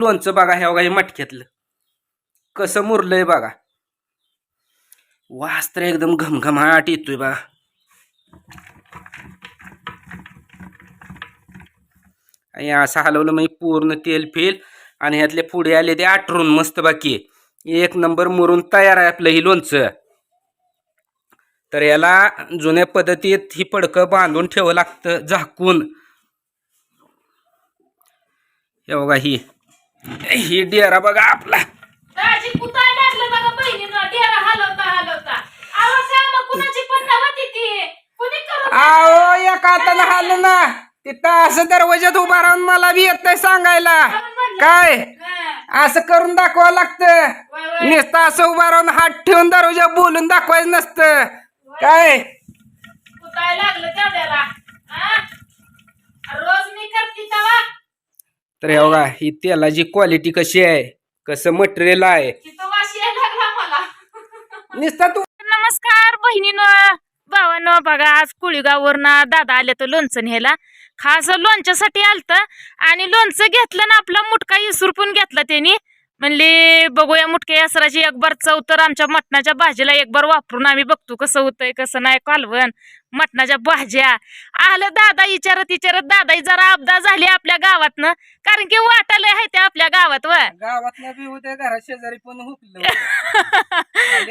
लोणचं बघा ह्या बघा हे मटक्यातलं. कसं मुरलंय बघा. वास तर एकदम घमघमाट येतोय बघा. आणि असं हलवलं म्हणजे पूर्ण तेल फेल आणि ह्यातले पुढे आले ते आठरून मस्त बाकी एक नंबर मुरून तयार आहे आपलं ही लोणचं. तर याला जुन्या पद्धतीत ही पडकं बांधून ठेवावं लागतं झाकून. हे बघा ही. ही डेरा बघा आपला. दाजी कुताय लागलं बघा बहिणीनं डेरा हलवता हलवता. आवाज मग कुणाची पण नव्हती ती? कुणी करून आओ एक हातानं हाल ना. तिथं असं दरवाज्यात उभा राहून मला बी येत सांगायला. काय. असं करून दाखवावं लागतं. नुसतं असं उभा राहून हात ठेवून दरवाजा बोलून दाखवायचं नसतं. काय? कुताय लागलं तेवढ्याला. हा? रोज मी करते तर हे बघा ही तेलाची क्वालिटी कशी आहे? कसं मटेरियल आहे? नुसतं तू नमस्कार बहिणीनं भावानं बघा आज कुळीगाववरनं दादा आले तर लोणचं न्यायला. खास लोणच्यासाठी आलत आणि लोणचं घेतलं ना आपला मुटका इसुरपून घेतला त्यांनी. म्हणले बघूया मुटक्या यासराची एक बार चव तर आमच्या मटणाच्या भाजीला एक बार वापरून आम्ही बघतो कसं होतंय कसं नाही कालवण मटणाच्या भाज्या. आलं दादा विचारत विचारत दादा जरा अपदा झाली आपल्या गावातनं कारण की वाटायला आहे ते आपल्या गावात व गावातल्या बी उद्या घरा शेजारी पण हुकलं.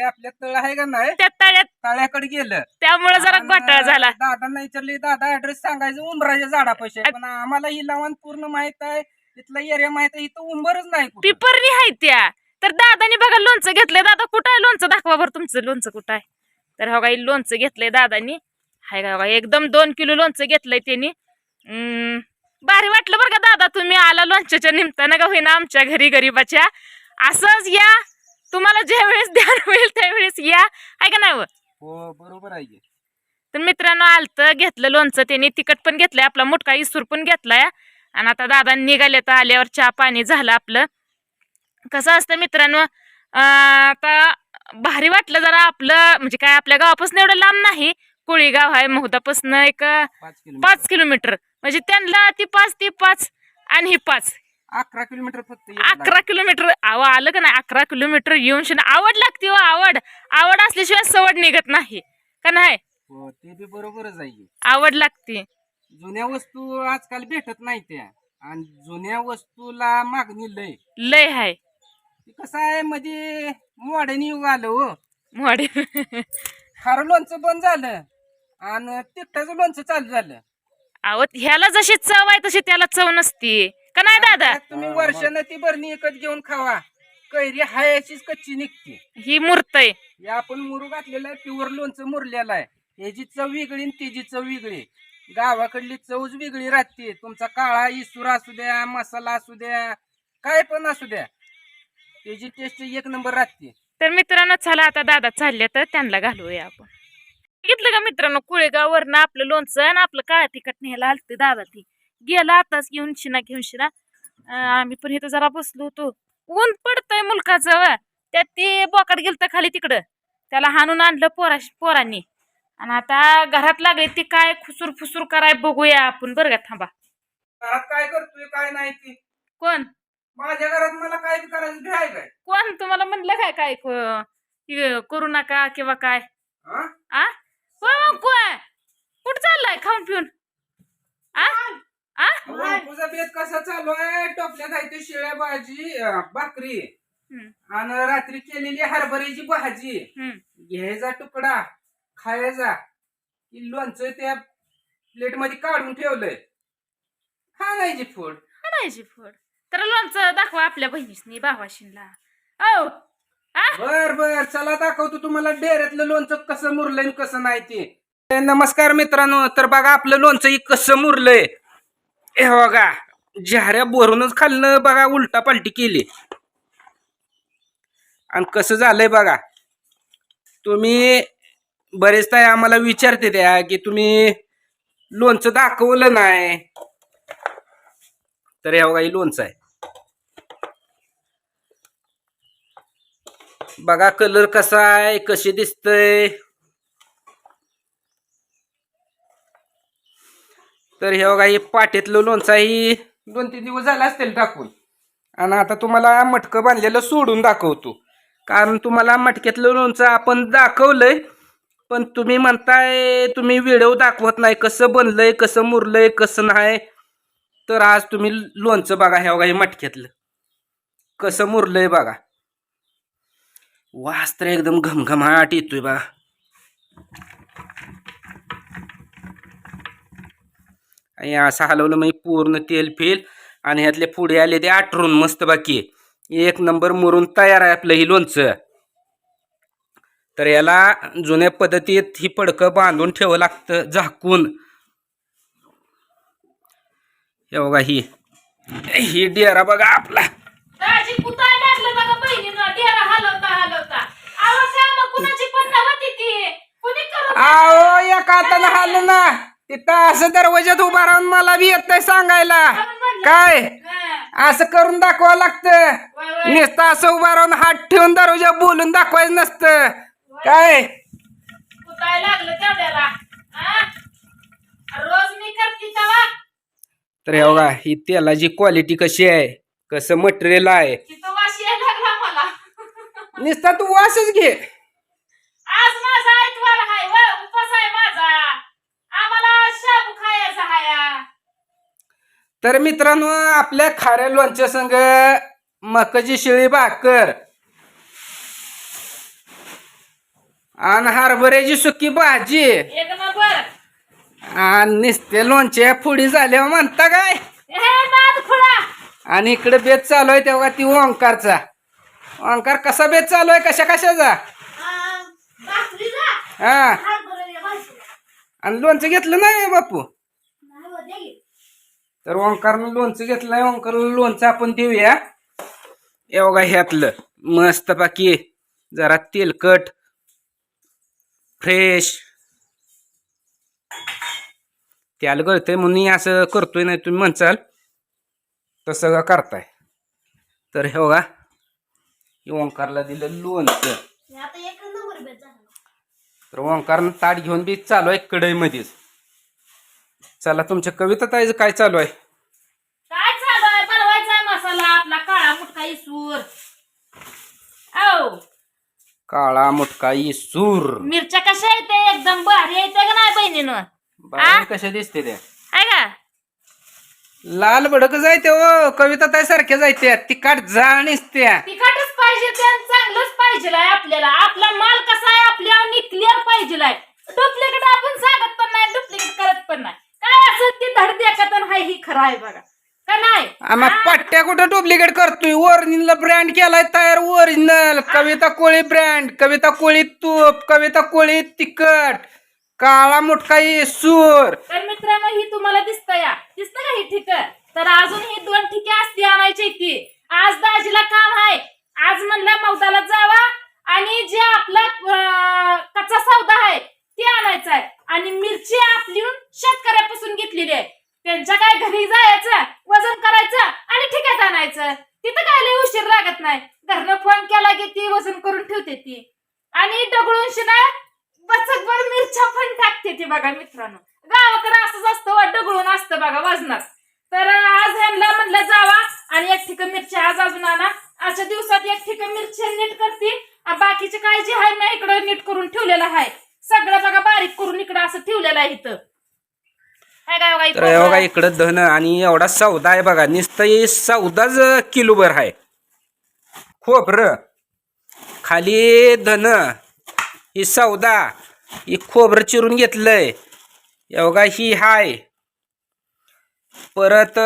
आपल्या तळ आहे का नाही? त्या तळ्यात तळ्याकडे गेलं. त्यामुळे जरा घोटाळा झाला. दादांना विचारले दादा ऍड्रेस सांगायचं उंबराच्या झाडापाशी आहे. पण आम्हाला ही लावण पूर्ण माहीत आहे. तिथला एरिया माहीत आहे इथं उंबरच नाही कुठं. पिपरनी आहे त्या. तर दादानी बघा लोणचं घेतलंय. दादा कुठं आहे? लोणचं दाखवा बरं तुमचं. लोणचं कुठं आहे? तर हो काही लोणचं घेतलंय दादानी. हाय का बघा एकदम दोन किलो लोणचं घेतलंय त्यांनी. हम्म, भारी वाटलं बरं का दादा तुम्ही आला लोणच्याच्या निमित्तानं का होईना आमच्या घरी गरीबाच्या. असंच या. तुम्हाला ज्या वेळेस ध्यान होईल त्यावेळेस या. आहे का नाही व? हो बरोबर आहे की. तर मित्रांनो आलतं घेतलं लोणचं त्यांनी. तिखट पण घेतलंय आपला मुटका इसूर पण घेतलाय. आणि आता दादा निघाले तर आल्यावर चहा पाणी झालं आपलं. कसं असतं मित्रांनो आता भारी वाटलं जरा आपलं म्हणजे काय आपल्या गावापासून एवढं लांब नाही. कोळी गाव आहे महुदापासून एक पाच किलोमीटर. म्हणजे त्यांना ती पाच ती पाच आणि ही पाच. अकरा किलोमीटर अकरा किलोमीटर आव आलं का नाही? अकरा किलोमीटर येऊन शिना आवड लागते हो आवड. आवड असल्याशिवाय सवड निघत नाही. का नाही? हो. आवड लागते. जुन्या वस्तू आजकाल भेटत नाही त्या. आणि जुन्या वस्तूला मागणी लय. लय आहे ते कसं आहे म्हणजे मॉडर्न युग आलं हो. मोडे खारं लोणचं बंद झालं आणि तिखटाचं लोणचं चालू झालं. अहो ह्याला जशी चव आहे तशी त्याला चव नसती. का नाही दादा? तुम्ही वर्षानं ती बरणी एकच घेऊन खावा. कैरी हायाचीच कच्ची निघते. ही मूर्त आहे हे आपण मुरू घातलेलं आहे प्युअर लोणचं मुरलेलं आहे. ह्याची चव वेगळी आणि त्याची चव वेगळी. गावाकडली चवच वेगळी राहते. तुमचा काळा इसूर असू द्या मसाला असू द्या काय पण असू द्या. त्याची टेस्ट एक नंबर राहते. तर मित्रांनो चला आता दादा चालले तर त्यांना घालूया आपण. घेतलं का मित्रांनो कुळेगाववरनं आपलं लोणचं आणि आपलं काळा तिखट न्यायला आलते दादा ती. गेला आताच घेऊन शिना घेऊन शिना. आम्ही पण इथं जरा बसलो होतो. ऊन पडतंय मुलकाचं व. त्यात ते बोकाट गेलतं खाली तिकडं. त्याला हाणून आणलं पोरा पोरांनी. आणि आता घरात लागले ते काय खुसूर फुसूर कराय बघूया आपण बरं का थांबा. घरात काय करतोय काय नाही ती. कोण? माझ्या घरात मला काय करायचं काय कोण? तुम्हाला म्हणलं काय काय क- हे करू नका किंवा काय? हा? आ? कोण कोण? कुठं चाललाय खाऊन पिऊन? आ? आ? तुझा बेत कसा चालू आहे? टोपल्यात आहे ते शिळ्या भाजी अं, भाकरी. हम्म, आणि रात्री केलेली हरभऱ्याची भाजी. हम्म. घ्यायचा तुकडा. खायचा. की लोणचं त्या प्लेटमध्ये काढून ठेवलंय. खाण्याची फूड. आणायची फळ तर लोणचं दाखवा आपल्या बहिणीसनी भावाशीला. औ बर बर. चला दाखवतो तुम्हाला डेऱ्यातलं लोणचं कसं मुरलंय आणि कसं नाही ते. नमस्कार मित्रांनो. तर बघा आपलं लोणचं ही कसं मुरलंय. हे बघा झाऱ्या भरूनच खाल्लं बघा उलटा पालटी केली. आणि कसं झालंय बघा तुम्ही बरेच ताई आम्हाला विचारते त्या की तुम्ही लोणचं दाखवलं नाही. तर हे बघा ही लोणचं आहे. बघा कलर कसा आहे कसे दिसतय. तर हे बघा हे पाठीतलं लोणचं ही दोन तीन दिवस झाला असतील टाकून. आणि आता तुम्हाला मटकं बांधलेलं सोडून दाखवतो. कारण तुम्हाला मटक्यातलं लोणचं आपण दाखवलंय पण तुम्ही म्हणताय तुम्ही व्हिडिओ दाखवत नाही. कसं बनलंय कसं मुरलंय कसं नाही? तर आज तुम्ही लोणचं बघा ह्या बघा हे मटक्यातलं. कसं मुरलंय बघा. वास तर एकदम घमघमाट येतोय बघा. आणि असं हलवलं म्हणजे पूर्ण तेल फेल आणि ह्यातले पुढे आले ते आठरून मस्त बाकी. एक नंबर मुरून तयार आहे आपलं ही लोणचं. तर याला जुन्या पद्धतीत ही पडकं बांधून ठेवावं लागतं झाकून. हे बघा ही. ही डेरा बघा आपला. आओ हातानं हाल ना. तिथं असं दरवाजात उभा राहून मला बी येतंय सांगायला. काय? असं करून दाखवावं लागतं. नुसतं असं उभा राहून हात ठेवून दरवाजा बोलून दाखवायचं नसतं. काय? कुताय लागलं तेवढ्याला? रोज मी करते तर हे बघा ही तेलाची क्वालिटी कशी आहे? कसं मटेरियल आहे? तिथं वाशी यायला लागला मला. नुसता तू वासच घे. आज माझा आयतवार हाय व उपास आहे माझा. आम्हाला शाबू खायचा हाया. तर मित्रांनो आपल्या खाऱ्या लोणच्या संग मकाची शिळी भाकर आणि हरभऱ्याची सुकी भाजी. एक नंबर. आणि नुसते लोणच्या फुडी झाल्या म्हणता काय? हे नाद खुळा. आणि इकडे बेत चालू आहे तेव्हा ती ओंकारचा. ओंकार कसा बेत चालू आहे? कशा कशाचा? भाकरीला हा. आणि लोणचं घेतलं नाही बापू? नाही हो, दे. तर ओंकारनं लोणचं घेतलं नाही. ओंकारला लोणचं आपण देऊया. बघा ह्यातलं. मस्त बाकी जरा तेलकट. फ्रेश त्याला गळतंय म्हणून असं करतोय नाही तुम्ही म्हणचाल. तसं का करताय. तर हे बघा ओंकारला दिलं लोणचं. तर ओंकारनं ताट घेऊन बी चालू आहे कढईमध्येच. चला तुमच्या कविता ताईचं काय चालू आहे? काय चालू आहे? मसाला आपला काळा मुटका इसूर औ. काळा मुटका सूर मिरच्या कशा येते एकदम भारी येते का नाही बहिणीनं. बाहेर कशा दिसते त्या? आहे का? लाल भडक जायते ओ कविता ताई सारख्या जायत्या. तिखट जाळ निसत्या. तिखटच पाहिजे ते आणि चांगलंच पाहिजे आपल्याला. आपला माल कसा आहे आपल्याला क्लिअर पाहिजे डुप्लिकेट आपण सांगत पण नाही डुप्लिकेट करत पण नाही. काय असं ती धड देखत हाय ही खरं आहे बघा. आम्हा पट्ट्या कुठं डुप्लिकेट करतोय? ओरिजिनल ब्रँड केलाय तयार ओरिजिनल कविता कोळी ब्रँड कविता कोळी तूप कविता कोळी तिखट काळा मुटका सूर तर मित्रांनो ही तुम्हाला दिसत या. दिसत का ही ठिक तर अजून ही दोन ठिके असती आणायची ती आज दाजीला काम आहे आज म्हणलं मौदाला जावा आणि जे आपला अं, कच्चा सौदा आहे ते आणायचा आहे आणि मिरची आपली शेतकऱ्यापासून घेतलेली आहे त्यांच्या काय घरी जायचं वजन करायचं आणि ठिकात आणायचं तिथं काय लय उशीर लागत नाही घरनं फोन केला की ती वजन करून ठेवते ती आणि डगळून शिना बचतभर मिरच्या पण टाकते ती बघा मित्रांनो. गावाकडे असंच असतं डगळून असतं बघा वजनात. तर आज ह्यांना म्हणलं जावा आणि एक ठिकाण मिरची आज अजून आणा. अशा दिवसात एक ठिकाण मिरची नीट करते. बाकीचे काय जे आहे ना इकडं नीट करून ठेवलेलं आहे सगळं बघा बारीक करून इकडं असं ठेवलेलं आहे इथं. बघा तर बघा इथं इकडं धन आणि एवढा सौदा आहे बघा. नुसतं सौदाच किलोभर आहे. खोबरं. खाली धन ही सौदा ही खोबरं चिरून घेतलंय. बघा ही हाय. परत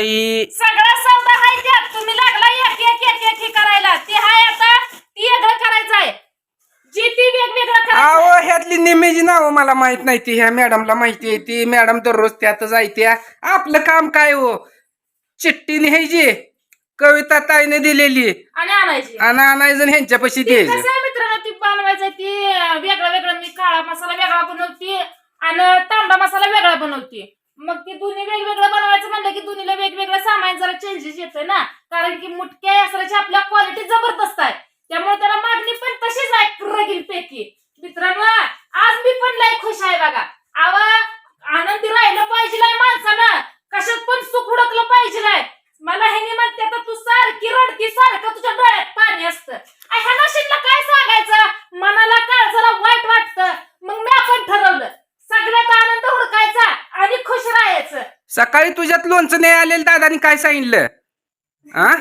ही सगळा सौदा आहे त्यात. तुम्ही लागला एक एक एक एक एक करायला. ते हाय आता ती वेगळं करायचं आहे. जी ती वेगवेगळं करायचं अहो ह्यातली निमेजी नाव मला माहीत नाही ती. ह्या मॅडमला माहिती आहे ती. मॅडम दररोज त्यातच आहे त्या आपलं काम काय हो? चिठ्ठी लिहायची. कविता ताईने दिलेली. आणि आणायची. आणि आणायचं आणि ह्यांच्यापाशी ती द्यायचं. कसं आहे मित्रांनो ती बनवायचं ती वेगळं वेगळं मी काळा मसाला वेगळा बनवते आणि तांबडा मसाला वेगळा बनवते. मग ते दोन्ही वेगवेगळं बनवायचं म्हणलं की दोन्हीला वेगवेगळं सामान जरा चेंजेस येतं ना. कारण की मुटक्या असल्याची आपल्या क्वालिटी जबरदस्त आहे त्यामुळे त्याला मागणी पण तशीच आहे रगील पैकी. मित्रांनो आज मी पण लय खुश आहे बघा. आवा आनंदी राहिलं पाहिजे माणसानं. कशात पण सुख हुडकलं पाहिजे मला ह्यानी म्हणते तर तू सारखी रडती सारखं तुझ्या डोळ्यात पाणी असतं? आणि ह्या नशीबला काय सांगायचं? मनाला काळजाला वाईट वाटतं. मग मी आपण ठरवलं. सगळ्यात आनंद हुडकायचा आणि खुश राहायचं. सकाळी तुझ्यात लोणचं नाही आलेलं दादानी काय सांगितलं? हा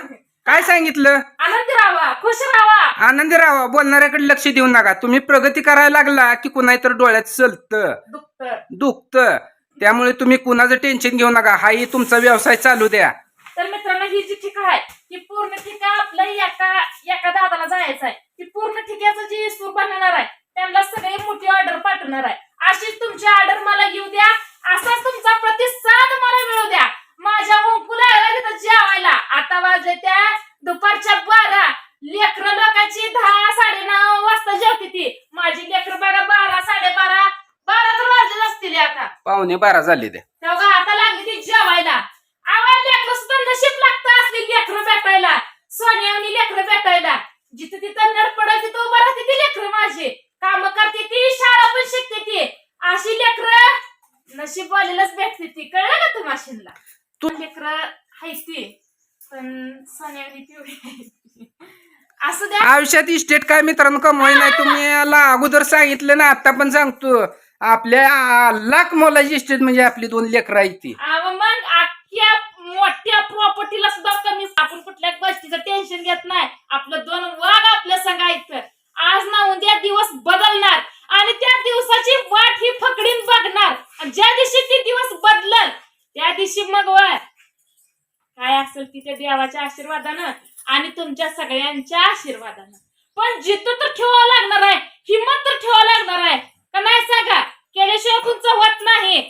काय सांगितलं? आनंदी राहावा खुश राहावा. आनंदी राहा बोलणाऱ्याकडे लक्ष देऊ नका. तुम्ही प्रगती करायला लागला की कुणाही तर डोळ्यात चलतं. दुखतं. दुखतं. त्यामुळे तुम्ही कुणाचं टेन्शन घेऊ नका. हाही तुमचा व्यवसाय चालू द्या. तर मित्रांनो ही जी ठिका आहे ती पूर्ण ठिका आपल्या एका एका दादाला जायचं आहे. ती पूर्ण ठिक्याचं जी सूर बनणार आहे त्यांना सगळी मोठी ऑर्डर पाठवणार आहे. अशीच तुमची ऑर्डर मला येऊ द्या. असाच तुमचा प्रतिसाद मला मिळू द्या. माझ्या होंकुला तिथं जेवायला. आता वाजे त्या दुपारच्या बारा. लेकर लोकांची दहा साडे नऊ वाजता जेवते ती. माझी लेकर बघा बारा साडेबारा. बारा तर वाजले असतील आता. पाहुणे बारा झाले ते तेव्हा आता लागली ती जेवायला आवाज लेकरं सुद्धा नशीब लागतं असली लेकरं भेटायला सोन्यावनी लेकरं भेटायला जिथं तिथं नड पडत तिथं उभं राहते ती लेकरं माझी काम करते ती शाळा पण शिकते ती अशी लेकरं नशीब वालेलाच भेटते ती का तू लेकरं हायच ती पण सोन्यावनी पिवळी. असं द्या. आयुष्यात इस्टेट काय मित्रांनो कमवाय नाही. तुम्ही याला अगोदर सांगितलं ना आता पण सांगतो. आपल्या आ, लाख मोलाची इस्टेट म्हणजे आपली दोन लेकरं आहेत ती. अहो मग अख्ख्या मोठ्या प्रॉपर्टीला सुद्धा कमी. आपण कुठल्या गोष्टीचं टेन्शन घेत नाही. आपलं दोन वाघ आपल्या संघायचं आज ना उद्या दिवस बदलणार. आणि त्या दिवसाची वाट ही फकडीन बघणार. आणि ज्या दिवशी ते दिवस दिवशी मग वर काय असेल तिथे देवाच्या आशीर्वादानं आणि तुमच्या सगळ्यांच्या आशीर्वादानं. पण जिद्द तर ठेवावं लागणार आहे हिंमत तर ठेवावं लागणार आहे. का नाही सांगा? केल्याशिवाय तुमचं होत नाही.